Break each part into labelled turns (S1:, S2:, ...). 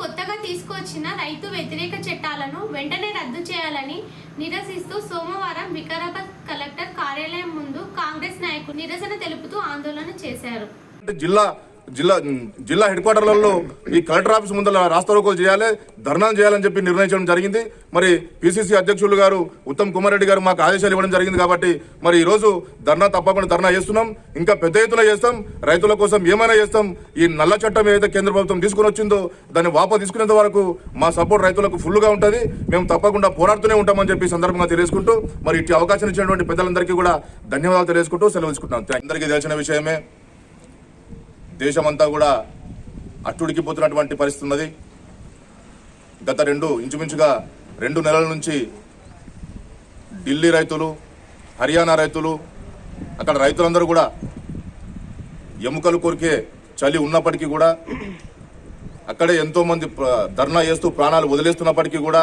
S1: కొత్తగా తీసుకొచ్చిన రైతు వ్యతిరేక చట్టాలను వెంటనే రద్దు చేయాలని నిరసిస్తూ సోమవారం వికారాబాద్ కలెక్టర్ కార్యాలయం ముందు కాంగ్రెస్ నాయకులు నిరసన తెలుపుతూ ఆందోళన చేశారు.
S2: జిల్లా జిల్లా జిల్లా హెడ్ క్వార్టర్లలో ఈ కలెక్టర్ ఆఫీస్ ముందర రాస్తారోకోలు చేయాలి ధర్నాలు చేయాలని చెప్పి నిర్ణయించడం జరిగింది. మరి పిసిసి అధ్యక్షులు గారు ఉత్తమ్ కుమార్ రెడ్డి గారు మాకు ఆదేశాలు ఇవ్వడం జరిగింది కాబట్టి మరి ఈరోజు ధర్నా తప్పకుండా ధర్నా చేస్తున్నాం. ఇంకా పెద్ద ఎత్తున చేస్తాం. రైతుల కోసం ఏమైనా చేస్తాం. ఈ నల్ల చట్టం ఏదైతే కేంద్ర ప్రభుత్వం తీసుకుని వచ్చిందో దాన్ని వాపసు తీసుకునేంత వరకు మా సపోర్ట్ రైతులకు ఫుల్గా ఉంటుంది. మేము తప్పకుండా పోరాడుతూనే ఉంటామని చెప్పి ఈ సందర్భంగా తెలియజేసుకుంటూ మరి ఇట్టి అవకాశం ఇచ్చినటువంటి పెద్దలందరికీ కూడా ధన్యవాదాలు తెలియజేసుకుంటూ సెలవు తీసుకుంటున్నాం. అందరికీ తెలిసిన విషయమే. దేశమంతా కూడా అట్టుడికిపోతున్నటువంటి పరిస్థితి ఉన్నది. గత రెండు ఇంచుమించుగా రెండు నెలల నుంచి ఢిల్లీ రైతులు హర్యానా రైతులు అక్కడ రైతులందరూ కూడా ఎముకలు కొరికే చలి ఉన్నప్పటికీ కూడా అక్కడే ఎంతోమంది ధర్నా చేస్తూ ప్రాణాలు వదిలేస్తున్నప్పటికీ కూడా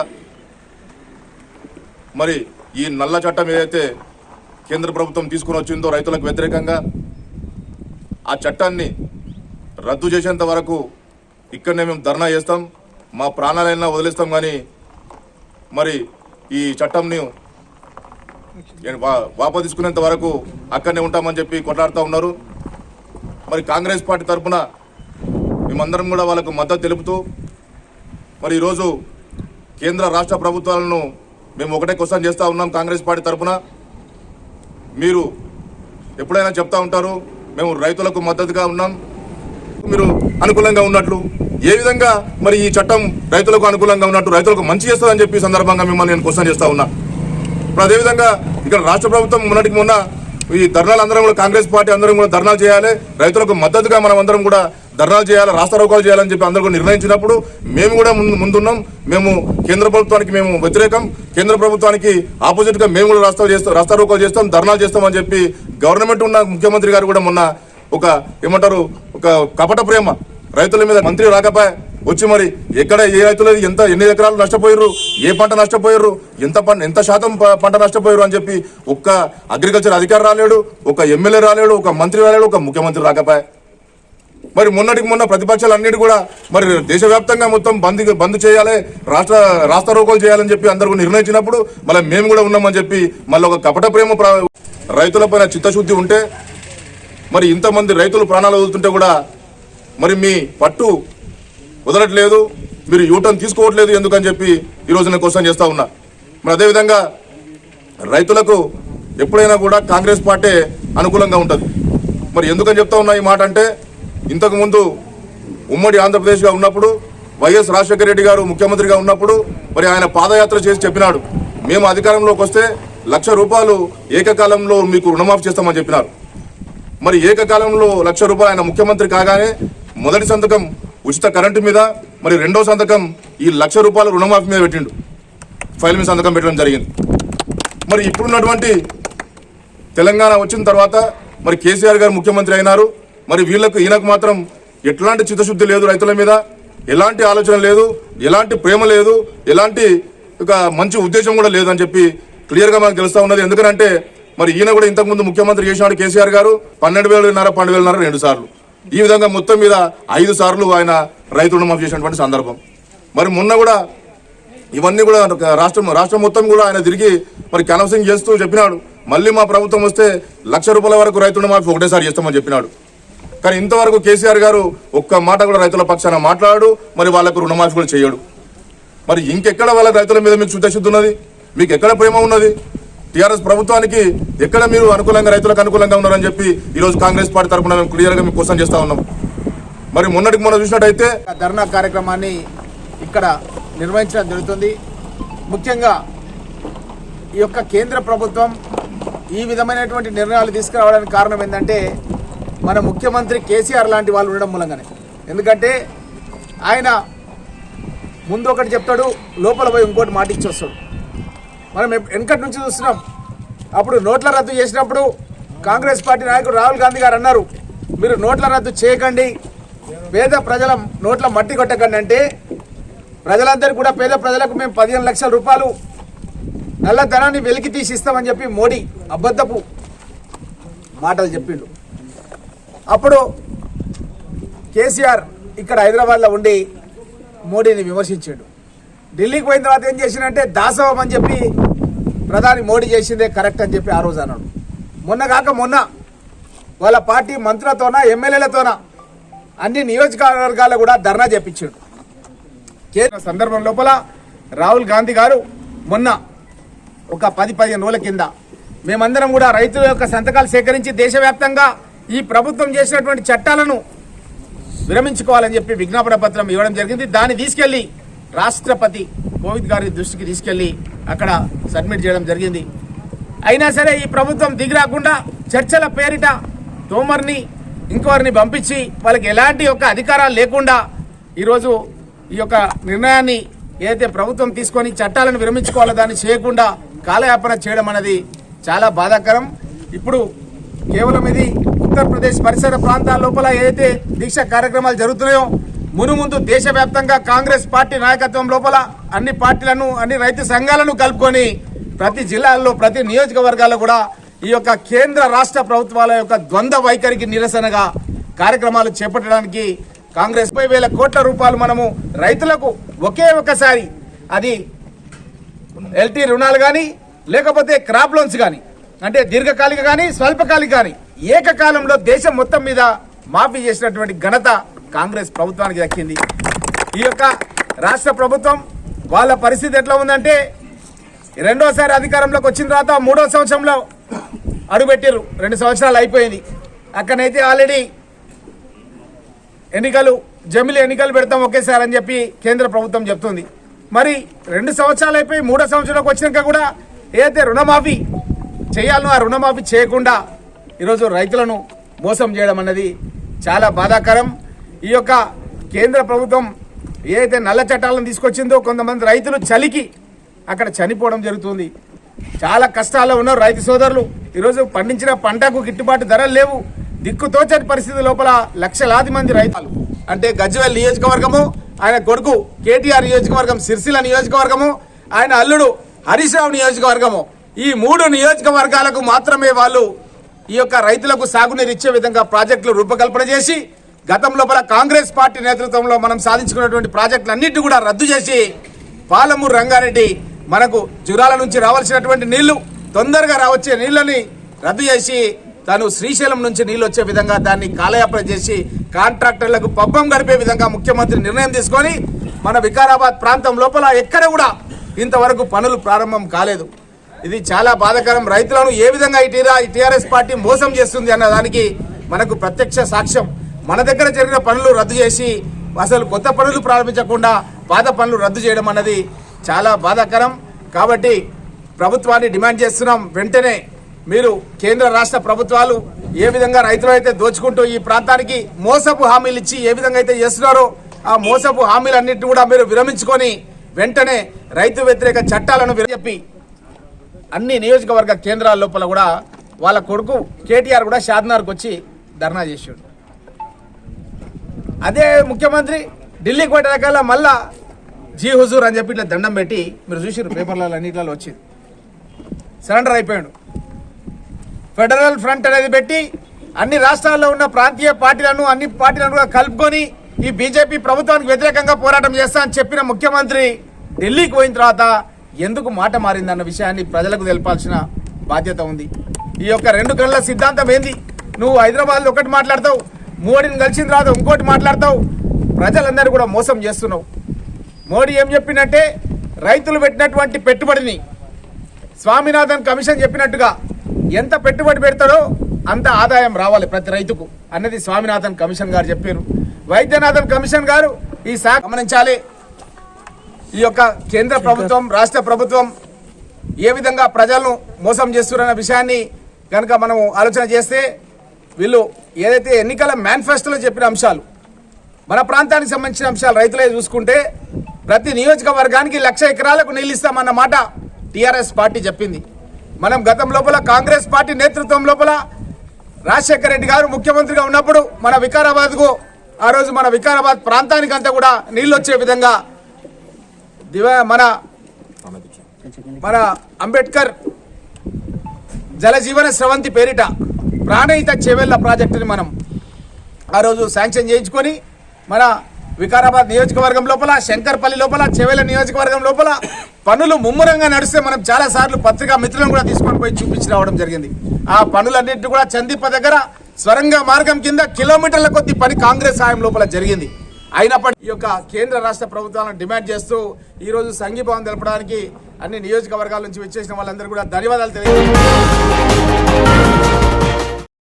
S2: మరి ఈ నల్ల చట్టం ఏదైతే కేంద్ర ప్రభుత్వం తీసుకుని వచ్చిందో రైతులకు వ్యతిరేకంగా ఆ చట్టాన్ని రద్దు చేసేంత వరకు ఇక్కడనే మేము ధర్నా చేస్తాం మా ప్రాణాలైనా వదిలేస్తాం కానీ మరి ఈ చట్టంని వా- తీసుకునేంత వరకు అక్కడనే ఉంటామని చెప్పి కొట్లాడుతూ ఉన్నారు. మరి కాంగ్రెస్ పార్టీ తరఫున మేమందరం కూడా వాళ్ళకు మద్దతు తెలుపుతూ మరి ఈరోజు కేంద్ర రాష్ట్ర ప్రభుత్వాలను మేము ఒకటే క్వశ్చన్ చేస్తూ ఉన్నాం కాంగ్రెస్ పార్టీ తరఫున మీరు ఎప్పుడైనా చెప్తా ఉంటారు మేము రైతులకు మద్దతుగా ఉన్నాం. మీరు అనుకూలంగా ఉన్నట్లు ఏ విధంగా మరి ఈ చట్టం రైతులకు అనుకూలంగా ఉన్నట్టు రైతులకు మంచి చేస్తుందని చెప్పి సందర్భంగా మిమ్మల్ని నేను క్వశ్చన్ చేస్తా ఉన్నా. ఇప్పుడు అదేవిధంగా ఇక్కడ రాష్ట్ర ప్రభుత్వం మొన్నటికి మొన్న ఈ ధర్నాలు అందరం కూడా కాంగ్రెస్ పార్టీ అందరం కూడా ధర్నాలు చేయాలి రైతులకు మద్దతుగా మనం అందరం కూడా ధర్నాలు చేయాలి రాష్ట్ర రోకాలు చేయాలని చెప్పి అందరూ కూడా నిర్ణయించినప్పుడు మేము కూడా ముందు ముందున్నాం. మేము కేంద్ర ప్రభుత్వానికి మేము వ్యతిరేకం. కేంద్ర ప్రభుత్వానికి ఆపోజిట్గా మేము కూడా రాస్తా చేస్తాం రాస్తా రోకాలు చేస్తాం ధర్నాలు చేస్తామని చెప్పి గవర్నమెంట్ ఉన్న ముఖ్యమంత్రి గారు కూడా మొన్న ఒక ఏమంటారు ఒక కపట ప్రేమ. రైతుల మీద మంత్రి రాకపోయా వచ్చి మరి ఎక్కడ ఏ రైతులు ఎంత ఎన్ని ఎకరాలు నష్టపోయారు ఏ పంట నష్టపోయారు ఎంత పంట ఎంత శాతం పంట నష్టపోయారు అని చెప్పి ఒక్క అగ్రికల్చర్ అధికారి రాలేడు ఒక ఎమ్మెల్యే రాలేడు ఒక మంత్రి రాలేడు ఒక ముఖ్యమంత్రి రాకపాయ. మరి మొన్నటికి మొన్న ప్రతిపక్షాలు అన్నిటి కూడా మరి దేశవ్యాప్తంగా మొత్తం బంద్ బంద్ చేయాలి రాష్ట్ర రాష్ట్ర రోకోలు చేయాలని చెప్పి అందరూ నిర్ణయించినప్పుడు మళ్ళీ మేము కూడా ఉన్నామని చెప్పి మళ్ళీ ఒక కపట ప్రేమ ప్ర- రైతులపైన చిత్తశుద్ధి ఉంటే మరి ఇంతమంది రైతులు ప్రాణాలు వదులుతుంటే కూడా మరి మీ పట్టు వదలట్లేదు మీరు యూటర్న్ తీసుకోవట్లేదు ఎందుకని చెప్పి ఈరోజు నేను క్వశ్చన్ చేస్తూ ఉన్నా. మరి అదేవిధంగా రైతులకు ఎప్పుడైనా కూడా కాంగ్రెస్ పార్టీ అనుకూలంగా ఉంటుంది. మరి ఎందుకని చెప్తా ఉన్నా ఈ మాట అంటే ఇంతకుముందు ఉమ్మడి ఆంధ్రప్రదేశ్గా ఉన్నప్పుడు వైఎస్ రాజశేఖర రెడ్డి గారు ముఖ్యమంత్రిగా ఉన్నప్పుడు మరి ఆయన పాదయాత్ర చేసి చెప్పినాడు. మేము అధికారంలోకి వస్తే లక్ష రూపాయలు ఏకకాలంలో మీకు రుణమాఫీ చేస్తామని చెప్పినారు. మరి ఏకకాలంలో లక్ష రూపాయలు ఆయన ముఖ్యమంత్రి కాగానే మొదటి సంతకం ఉచిత కరెంటు మీద మరి రెండో సంతకం ఈ లక్ష రూపాయల రుణమాఫీ మీద పెట్టిండు. ఫైల్ మీద సంతకం పెట్టడం జరిగింది. మరి ఇప్పుడున్నటువంటి తెలంగాణ వచ్చిన తర్వాత మరి కేసీఆర్ గారు ముఖ్యమంత్రి అయినారు. మరి వీళ్ళకు ఈయనకు మాత్రం ఎట్లాంటి చిత్తశుద్ధి లేదు రైతుల మీద ఎలాంటి ఆలోచన లేదు ఎలాంటి ప్రేమ లేదు ఎలాంటి ఒక మంచి ఉద్దేశం కూడా లేదని చెప్పి క్లియర్గా మనకు తెలుస్తూ ఉన్నది. ఎందుకంటే మరి ఈయన కూడా ఇంతకుముందు ముఖ్యమంత్రి చేసినాడు కేసీఆర్ గారు. పన్నెండు వేలున్నర పన్నెండు వేలున్నర రెండు సార్లు. ఈ విధంగా మొత్తం మీద ఐదు సార్లు ఆయన రైతు రుణమాఫీ చేసినటువంటి సందర్భం. మరి మొన్న కూడా ఇవన్నీ కూడా రాష్ట్రం రాష్ట్రం మొత్తం కూడా ఆయన తిరిగి మరి కనవసింగ్ చేస్తూ చెప్పినాడు. మళ్ళీ మా ప్రభుత్వం వస్తే లక్ష రూపాయల వరకు రైతుల మాఫీ ఒకటేసారి చేస్తామని చెప్పినాడు. కానీ ఇంతవరకు కేసీఆర్ గారు ఒక్క మాట కూడా రైతుల పక్షాన మాట్లాడు మరి వాళ్ళకు రుణమాఫీ కూడా చేయడు. మరి ఇంకెక్కడ వాళ్ళ రైతుల మీద మీకు శుద్ధశుద్ధి ఉన్నది? మీకు ఎక్కడ ప్రేమ ఉన్నది? టీఆర్ఎస్ ప్రభుత్వానికి ఎక్కడ మీరు అనుకూలంగా రైతులకు అనుకూలంగా ఉన్నారని చెప్పి ఈరోజు కాంగ్రెస్ పార్టీ తరఫున మేము క్లియర్గా మేము క్వశ్చన్ చేస్తా ఉన్నాం. మరి మొన్నటికి మొన్న చూసినట్టయితే
S3: ధర్నా కార్యక్రమాన్ని ఇక్కడ నిర్వహించడం జరుగుతుంది. ముఖ్యంగా ఈ యొక్క కేంద్ర ప్రభుత్వం ఈ విధమైనటువంటి నిర్ణయాలు తీసుకురావడానికి కారణం ఏంటంటే మన ముఖ్యమంత్రి కేసీఆర్ లాంటి వాళ్ళు ఉండడం మూలంగానే. ఎందుకంటే ఆయన ముందు ఒకటి చెప్తాడు లోపల పోయి ఇంకోటి మాటిచ్చి వస్తాడు. మనం వెనకటి నుంచి చూస్తున్నాం. అప్పుడు నోట్ల రద్దు చేసినప్పుడు కాంగ్రెస్ పార్టీ నాయకుడు రాహుల్ గాంధీ గారు అన్నారు మీరు నోట్ల రద్దు చేయకండి పేద ప్రజల నోట్ల మట్టి కొట్టకండి అంటే ప్రజలందరూ కూడా పేద ప్రజలకు మేము పదిహేను లక్షల రూపాయలు నల్లధనాన్ని వెలికి తీసి ఇస్తామని చెప్పి మోడీ అబద్ధపు మాటలు చెప్పిండు. అప్పుడు కేసీఆర్ ఇక్కడ హైదరాబాద్లో ఉండి మోడీని విమర్శించాడు. ఢిల్లీకి పోయిన తర్వాత ఏం చేసిండంటే దాసవం అని చెప్పి ప్రధాని మోడీ చేసిందే కరెక్ట్ అని చెప్పి ఆ రోజు అన్నాడు. మొన్న కాక మొన్న వాళ్ళ పార్టీ మంత్రులతోన ఎమ్మెల్యేలతోన అన్ని నియోజకవర్గాల్లో కూడా ధర్నా చేపించాడు. కేంద్ర సందర్భం లోపల రాహుల్ గాంధీ గారు మొన్న ఒక పది పదిహేను రోజుల కింద మేమందరం కూడా రైతుల యొక్క సంతకాలు సేకరించి దేశవ్యాప్తంగా ఈ ప్రభుత్వం చేసినటువంటి చట్టాలను విరమించుకోవాలని చెప్పి విజ్ఞాపన పత్రం ఇవ్వడం జరిగింది. దాన్ని తీసుకెళ్ళి రాష్ట్రపతి కోవిద్ గారి దృష్టికి తీసుకెళ్ళి అక్కడ సబ్మిట్ చేయడం జరిగింది. అయినా సరే ఈ ప్రభుత్వం దిగిరాకుండా చర్చల పేరిట తోమర్ని ఇంకోరిని పంపించి వాళ్ళకి ఎలాంటి యొక్క అధికారాలు లేకుండా ఈరోజు ఈ యొక్క నిర్ణయాన్ని ఏదైతే ప్రభుత్వం తీసుకొని చట్టాలను విరమించుకోవాలో దాన్ని చేయకుండా కాలయాపన చేయడం అనేది చాలా బాధాకరం. ఇప్పుడు కేవలం ఇది ఉత్తరప్రదేశ్ పరిసర ప్రాంతాల లోపల ఏదైతే దీక్ష కార్యక్రమాలు జరుగుతున్నాయో మునుముందు దేశవ్యాప్తంగా కాంగ్రెస్ పార్టీ నాయకత్వం లోపల అన్ని పార్టీలను అన్ని రైతు సంఘాలను కలుపుకొని ప్రతి జిల్లాల్లో ప్రతి నియోజకవర్గాల్లో కూడా ఈ యొక్క కేంద్ర రాష్ట్ర ప్రభుత్వాల యొక్క ద్వంద్వ వైఖరికి నిరసనగా కార్యక్రమాలు చేపట్టడానికి కాంగ్రెస్ ముప్పై వేల కోట్ల రూపాయలు మనము రైతులకు ఒకే ఒకసారి అది ఎల్టీ రుణాలు కానీ లేకపోతే క్రాప్ లోన్స్ కానీ అంటే దీర్ఘకాలిక కానీ స్వల్పకాలిక కానీ ఏకకాలంలో దేశం మొత్తం మీద మాఫీ చేసినటువంటి ఘనత కాంగ్రెస్ ప్రభుత్వానికి దక్కింది. ఈ యొక్క రాష్ట్ర ప్రభుత్వం వాళ్ళ పరిస్థితి ఎట్లా ఉందంటే రెండోసారి అధికారంలోకి వచ్చిన తర్వాత మూడో సంవత్సరంలో అడుగుపెట్టారు రెండు సంవత్సరాలు అయిపోయింది. అక్కడైతే ఆల్రెడీ ఎన్నికలు జమిలి ఎన్నికలు పెడతాం ఒకేసారి అని చెప్పి కేంద్ర ప్రభుత్వం చెప్తుంది. మరి రెండు సంవత్సరాలు అయిపోయి మూడో సంవత్సరంలోకి వచ్చినాక కూడా ఏదైతే రుణమాఫీ చేయాలనో ఆ రుణమాఫీ చేయకుండా ఈరోజు రైతులను మోసం చేయడం అన్నది చాలా బాధాకరం. ఈ యొక్క కేంద్ర ప్రభుత్వం ఏదైతే నల్ల చట్టాలను తీసుకొచ్చిందో కొంతమంది రైతులు చలికి అక్కడ చనిపోవడం జరుగుతుంది. చాలా కష్టాల్లో ఉన్నారు రైతు సోదరులు. ఈరోజు పండించిన పంటకు గిట్టుబాటు ధరలు లేవు. దిక్కుతోచని పరిస్థితి లోపల లక్షలాది మంది రైతులు. అంటే గజ్వేల్ నియోజకవర్గము ఆయన కొడుకు కేటీఆర్ నియోజకవర్గం సిరిసిల్ల నియోజకవర్గము ఆయన అల్లుడు హరీష్ రావు నియోజకవర్గము. ఈ మూడు నియోజకవర్గాలకు మాత్రమే వాళ్ళు ఈ యొక్క రైతులకు సాగునీరు ఇచ్చే విధంగా ప్రాజెక్టులు రూపకల్పన చేసి గతం లోపల కాంగ్రెస్ పార్టీ నేతృత్వంలో మనం సాధించుకున్నటువంటి ప్రాజెక్టులన్నింటినీ కూడా రద్దు చేసి పాలమూరు రంగారెడ్డి మనకు జురాల నుంచి రావాల్సినటువంటి నీళ్ళు తొందరగా రావచ్చే నీళ్ళని రద్దు చేసి తను శ్రీశైలం నుంచి నీళ్ళు వచ్చే విధంగా దాన్ని కాలయాపన చేసి కాంట్రాక్టర్లకు పబ్బం గడిపే విధంగా ముఖ్యమంత్రి నిర్ణయం తీసుకొని మన వికారాబాద్ ప్రాంతం లోపల ఎక్కడ కూడా ఇంతవరకు పనులు ప్రారంభం కాలేదు. ఇది చాలా బాధాకరం. రైతులను ఏ విధంగా ఈ టీఆర్ఎస్ పార్టీ మోసం చేస్తుంది అన్న దానికి మనకు ప్రత్యక్ష సాక్ష్యం. మన దగ్గర జరిగిన పనులు రద్దు చేసి అసలు కొత్త పనులు ప్రారంభించకుండా పాత పనులు రద్దు చేయడం అన్నది చాలా బాధాకరం. కాబట్టి ప్రభుత్వాన్ని డిమాండ్ చేస్తున్నాం. వెంటనే మీరు కేంద్ర రాష్ట్ర ప్రభుత్వాలు ఏ విధంగా రైతులు అయితే దోచుకుంటూ ఈ ప్రాంతానికి మోసపు హామీలు ఇచ్చి ఏ విధంగా అయితే చేస్తున్నారో ఆ మోసపు హామీలన్నింటినీ కూడా మీరు విరమించుకొని వెంటనే రైతు వ్యతిరేక చట్టాలను చెప్పి అన్ని నియోజకవర్గ కేంద్రాల లోపల కూడా వాళ్ళ కొడుకు కేటీఆర్ కూడా షాద్నార్కి వచ్చి ధర్నా చేసాడు. అదే ముఖ్యమంత్రి ఢిల్లీకి పోయేటకల్లా మళ్ళా జీ హుజూర్ అని చెప్పి ఇట్లా దండం పెట్టి మీరు చూసారు పేపర్లలో అన్నిట్లలో వచ్చింది సరెండర్ అయిపోయాడు. ఫెడరల్ ఫ్రంట్ అనేది పెట్టి అన్ని రాష్ట్రాల్లో ఉన్న ప్రాంతీయ పార్టీలను అన్ని పార్టీలను కూడా కలుపుకొని ఈ బీజేపీ ప్రభుత్వానికి వ్యతిరేకంగా పోరాటం చేస్తా అని చెప్పిన ముఖ్యమంత్రి ఢిల్లీకి పోయిన తర్వాత ఎందుకు మాట మారిందన్న విషయాన్ని ప్రజలకు తెలపాల్సిన బాధ్యత ఉంది. ఈ యొక్క రెండు కళ్ళ సిద్ధాంతం ఏంది? నువ్వు హైదరాబాద్లో ఒకటి మాట్లాడతావు మోడీని కలిసిన తర్వాత ఇంకోటి మాట్లాడతావు. ప్రజలందరూ కూడా మోసం చేస్తున్నావు. మోడీ ఏం చెప్పిందంటే రైతులు పెట్టినటువంటి పెట్టుబడిని స్వామినాథన్ కమిషన్ చెప్పినట్టుగా ఎంత పెట్టుబడి పెడతాడో అంత ఆదాయం రావాలి ప్రతి రైతుకు అన్నది స్వామినాథన్ కమిషన్ గారు చెప్పారు. వైద్యనాథన్ కమిషన్ గారు ఈ శాఖ గమనించాలి. ఈ యొక్క కేంద్ర ప్రభుత్వం రాష్ట్ర ప్రభుత్వం ఏ విధంగా ప్రజలను మోసం చేస్తున్నారన్న విషయాన్ని కనుక మనం ఆలోచన చేస్తే వీళ్ళు ఏదైతే ఎన్నికల మేనిఫెస్టోలో చెప్పిన అంశాలు మన ప్రాంతానికి సంబంధించిన అంశాలు రైతులే చూసుకుంటే ప్రతి నియోజకవర్గానికి లక్ష ఎకరాలకు నీళ్ళు ఇస్తామన్న మాట టీఆర్ఎస్ పార్టీ చెప్పింది. మనం గతం లోపల కాంగ్రెస్ పార్టీ నేతృత్వం లోపల రాజశేఖర రెడ్డి గారు ముఖ్యమంత్రిగా ఉన్నప్పుడు మన వికారాబాద్కు ఆ రోజు మన వికారాబాద్ ప్రాంతానికి అంతా కూడా నీళ్ళు వచ్చే విధంగా దివా మన మన అంబేద్కర్ జలజీవన స్రవంతి పేరిట ప్రాణహిత చెవెళ్ళ ప్రాజెక్టుని మనం ఆ రోజు శాంక్షన్ చేయించుకొని మన వికారాబాద్ నియోజకవర్గం లోపల శంకర్పల్లి లోపల చెవెల నియోజకవర్గం లోపల పనులు ముమ్మరంగా నడిస్తే మనం చాలా సార్లు పత్రికా మిత్రులను కూడా తీసుకొని పోయి చూపించి రావడం జరిగింది. ఆ పనులన్నింటినీ కూడా చందీప దగ్గర స్వరంగ మార్గం కింద కిలోమీటర్ల కొద్ది పని కాంగ్రెస్ సాయం లోపల జరిగింది. అయినప్పటికీ ఈ యొక్క కేంద్ర రాష్ట్ర ప్రభుత్వాలను డిమాండ్ చేస్తూ ఈరోజు సంఘీభావం తెలపడానికి అన్ని నియోజకవర్గాల నుంచి వచ్చేసిన వాళ్ళందరూ కూడా ధన్యవాదాలు తెలియజేస్తున్నారు